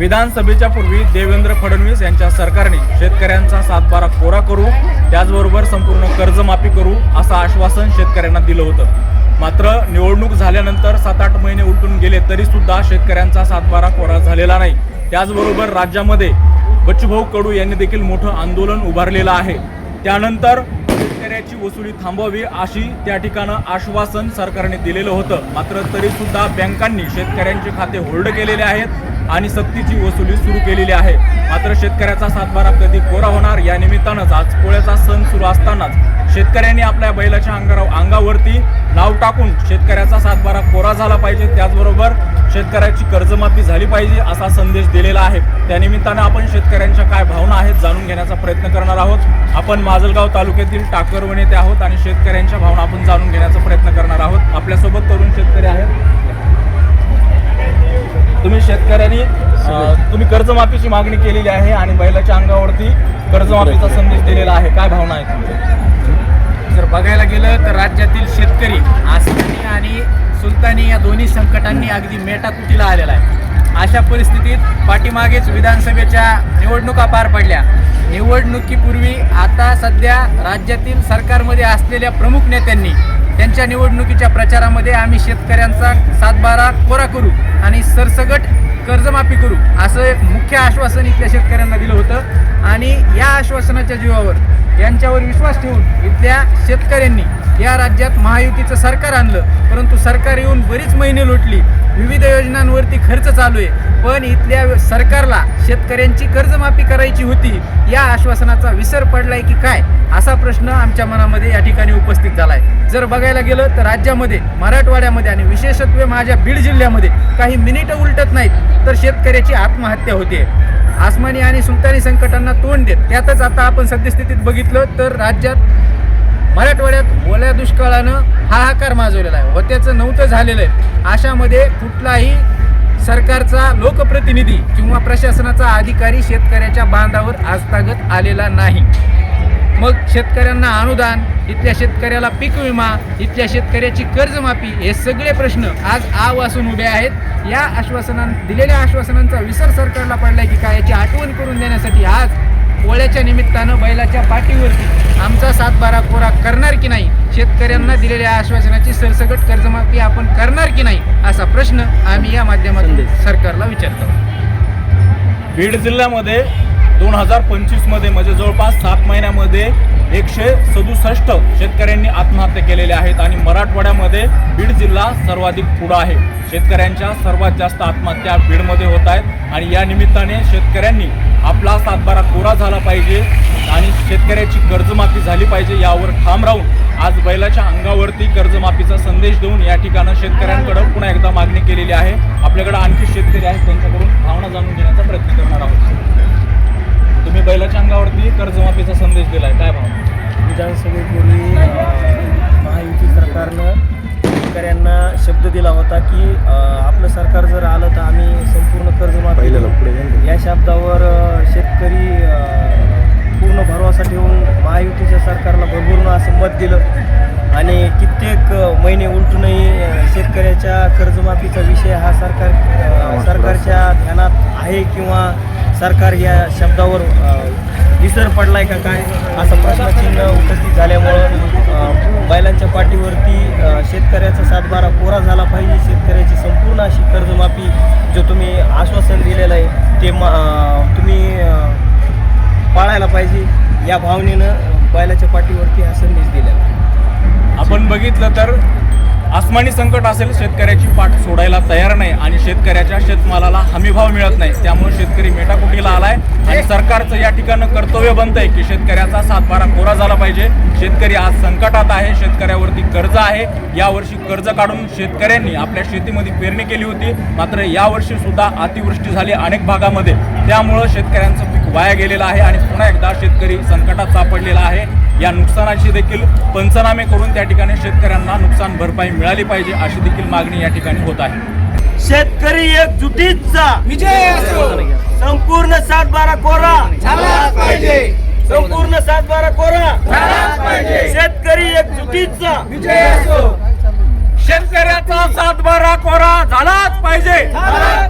विधानसभेच्या पूर्वी देवेंद्र फडणवीस यांच्या सरकारने शेतकऱ्यांचा सातबारा कोरा करू त्याचबरोबर संपूर्ण कर्जमाफी करू असं आश्वासन शेतकऱ्यांना दिलं होतं. मात्र निवडणूक झाल्यानंतर सात आठ महिने उलटून गेले तरी सुद्धा शेतकऱ्यांचा सातबारा कोरा झालेला नाही. त्याचबरोबर राज्यामध्ये बच्चूभाऊ कडू यांनी देखील मोठं आंदोलन उभारलेलं आहे. त्यानंतर शेतकऱ्याची वसुली थांबवावी अशी त्या ठिकाणं आश्वासन सरकारने दिलेलं होतं. मात्र तरी सुद्धा बँकांनी शेतकऱ्यांचे खाते होल्ड केलेले आहेत आणि सक्तीची वसुली सुरू केलेली आहे. मात्र शेतकऱ्याचा सातबारा कधी कोरा होणार या निमित्तानंच आज पोळ्याचा सण सुरू असतानाच शेतकऱ्यांनी आपल्या बैलाच्या अंगावर अंगावरती नाव टाकून शेतकऱ्याचा सातबारा कोरा झाला पाहिजे. त्याचबरोबर शेतकऱ्याची कर्जमाफी झाली पाहिजे असा संदेश दिलेला आहे. त्यानिमित्तानं आपण शेतकऱ्यांच्या काय भावना आहेत जाणून घेण्याचा प्रयत्न करणार आहोत. आपण माजलगाव तालुक्यातील टाकरवण येथे आहोत आणि शेतकऱ्यांच्या भावना आपण जाणून घेण्याचा प्रयत्न करणार आहोत. आपल्यासोबत तरुण शेतकरी आहेत. तुम्ही शेतकऱ्यांनी तुम्ही कर्जमाफीची मागणी केलेली आहे आणि बैलाच्या अंगावरती कर्जमाफीचा संदेश दिलेला आहे. काय भावना आहे तुमच्या? जर बघायला गेलं तर राज्यातील शेतकरी आसमानी आणि सुलतानी या दोन्ही संकटांनी अगदी मेटाकुटीला आलेला आहे. अशा परिस्थितीत पाठीमागेच विधानसभेच्या निवडणुका पार पडल्या. निवडणुकीपूर्वी आता सध्या राज्यातील सरकारमध्ये असलेल्या प्रमुख नेत्यांनी त्यांच्या निवडणुकीच्या प्रचारामध्ये आम्ही शेतकऱ्यांचा सातबारा कोरा करू आणि सरसगट कर्जमाफी करू असं एक मुख्य आश्वासन इथल्या शेतकऱ्यांना दिलं होतं. आणि या आश्वासनाच्या जीवावर यांच्यावर विश्वास ठेवून इथल्या शेतकऱ्यांनी या राज्यात महायुतीचं सरकार आणलं. परंतु सरकार येऊन बरीच महिने लुटली. विविध योजनांवरती खर्च चालू आहे. पण इथल्या सरकारला शेतकऱ्यांची कर्जमाफी करायची होती. या आश्वासनाचा विसर पडलाय की काय? असा प्रश्न आमच्या मनामध्ये या ठिकाणी उपस्थित झालाय. जर बघायला गेलं तर राज्यामध्ये मराठवाड्यामध्ये आणि विशेषत्वे माझ्या बीड जिल्ह्यामध्ये काही मिनिटं उलटत नाहीत तर शेतकऱ्याची आत्महत्या होते. आसमानी आणि सुलतानी संकटांना तोंड देत. त्यातच आता आपण सद्यस्थितीत बघितलं तर राज्यात मराठवाड्यात ओल्या दुष्काळानं हाहाकार माजवलेला आहे. व त्याचं नव्हतं झालेलं आहे. अशामध्ये कुठलाही सरकारचा लोकप्रतिनिधी किंवा प्रशासनाचा अधिकारी शेतकऱ्याच्या बांधावर आजतागत आलेला नाही. मग शेतकऱ्यांना अनुदान इथल्या शेतकऱ्याला पीक विमा इथल्या शेतकऱ्याची कर्जमाफी हे सगळे प्रश्न आज आ वासून उभे आहेत. या आश्वासनां दिलेल्या आश्वासनांचा विसर सरकारला पडलाय की काय याची आठवण करून देण्यासाठी आज पोळ्याच्या निमित्तानं बैलाच्या पाठीवरती आमचा सातबारा कोरा करणार की नाही? शेतकऱ्यांना दिलेल्या आश्वासनाची सरसकट कर्जमाफी आपण करणार की नाही? असा प्रश्न आम्ही या माध्यमातून सरकारला विचारतो. बीड जिल्ह्यामध्ये दोन हजार पंचवीसमध्ये म्हणजे जवळपास सात महिन्यामध्ये एकशे सदुसष्ट शेतकऱ्यांनी आत्महत्या केलेल्या आहेत आणि मराठवाड्यामध्ये बीड जिल्हा सर्वाधिक पुढं आहे. शेतकऱ्यांच्या सर्वात जास्त आत्महत्या बीडमध्ये होत आहेत आणि या निमित्ताने शेतकऱ्यांनी आपला सातबारा कोरा झाला पाहिजे आणि शेतकऱ्याची कर्जमाफी झाली पाहिजे यावर ठाम राहून आज बैलाच्या अंगावरती कर्जमाफीचा संदेश देऊन या ठिकाणं शेतकऱ्यांकडे पुन्हा एकदा मागणी केलेली आहे. आपल्याकडे आणखी शेतकरी आहेत त्यांच्याकडून भावना जाणून घेण्याचा प्रयत्न करणार आहोत. तुम्ही बैलाच्या अंगावरती कर्जमाफीचा संदेश दिला आहे काय भावना? विधानसभेपूर्वी महायुती सरकारनं शेतकऱ्यांना शब्द दिला होता की आपलं सरकार जर आलं तर आम्ही संपूर्ण कर्जमाफी. या शब्दावर शेतकरी पूर्ण भरवसा ठेवून महायुतीच्या सरकारला भरभरून असं मत दिलं. आणि कित्येक महिने उलटूनही शेतकऱ्याच्या कर्जमाफीचा विषय हा सरकार सरकारच्या ध्यानात आहे किंवा सरकार या शब्दावर विसर पडलाय का काय? असं प्रश्नचिन्ह उपस्थित झाल्यामुळं बैलांच्या पाठीवरती शेतकऱ्याचा सातबारा कोरा झाला पाहिजे. शेतकऱ्याची संपूर्ण अशी कर्जमाफी जो तुम्ही आश्वासन दिलेलं आहे ते मा तुम्ही पाळायला पाहिजे. या भावनेनं बैलाच्या पाठीवरती हा संदेश दिलेला आपण बघितलं तर आसमानी संकट असेल शेतकऱ्याची पाठ सोडायला तयार नाही आणि शेतकऱ्याच्या शेतमालाला हमीभाव मिळत नाही. त्यामुळे शेतकरी मेटाकुटीला आलाय आणि सरकारचं या ठिकाणं कर्तव्य बनतंय की शेतकऱ्याचा सातबारा कोरा झाला पाहिजे. शेतकरी आज संकटात आहे शेतकऱ्यावरती कर्ज आहे. यावर्षी कर्ज काढून शेतकऱ्यांनी आपल्या शेतीमध्ये पेरणी केली होती. मात्र यावर्षी सुद्धा अतिवृष्टी झाली अनेक भागामध्ये. त्यामुळं शेतकऱ्यांचं पीक वाया गेलेलं आहे आणि पुन्हा एकदा शेतकरी संकटात सापडलेला आहे. या नुकसानाची देखील पंचनामे करून त्या ठिकाणी शेतकऱ्यांना नुकसान भरपाई मिळाली पाहिजे अशी देखील मागणी या ठिकाणी होत आहे. शेतकरी एकजुटीचा विजय असो. संपूर्ण सातबारा कोरा. झालाच पाहिजे. संपूर्ण सातबारा कोरा. झालाच पाहिजे. शेतकरी एकजुटीचा विजय असो. शेतकऱ्याचा कोरा पाहिजे झालाच पाहिजे. झालाच पाहिजे